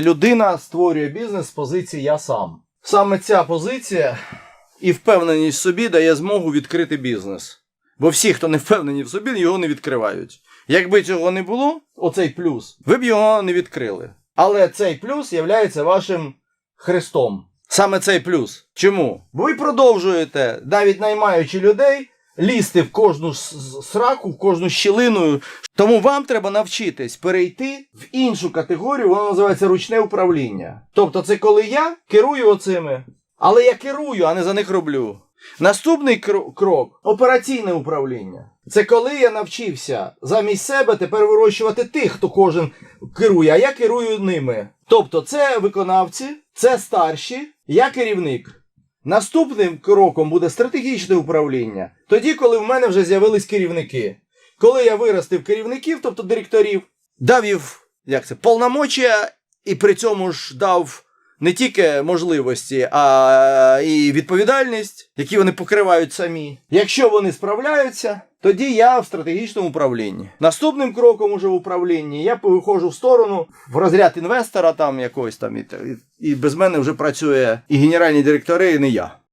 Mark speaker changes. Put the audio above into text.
Speaker 1: Людина створює бізнес з позиції я сам. Саме ця позиція і впевненість в собі дає змогу відкрити бізнес. Бо всі, хто не впевнені в собі, його не відкривають. Якби цього не було, оцей плюс, ви б його не відкрили. Але цей плюс є вашим хрестом. Саме цей плюс. Чому? Бо ви продовжуєте, навіть наймаючи людей, лізти в кожну сраку, в кожну щілину. Тому вам треба навчитись перейти в іншу категорію, воно називається ручне управління. Тобто, це коли я керую оцими, але я керую, а не за них роблю. Наступний кро- крок операційне управління. Це коли я навчився замість себе тепер вирощувати тих, хто кожен керує, а я керую ними. Тобто, це виконавці, це старші, я керівник. Наступним кроком буде стратегічне управління. Тоді, коли в мене вже з'явились керівники. Коли я виростив керівників, тобто директорів, дав їм як це, повномочія і при цьому ж дав не тільки можливості, а і відповідальність, які вони покривають самі. Якщо вони справляються, тоді я в стратегічному управлінні. Наступним кроком уже в управлінні я виходжу в сторону в розряд інвестора там якогось там і, і, без мене вже працює і генеральні директори, і не я.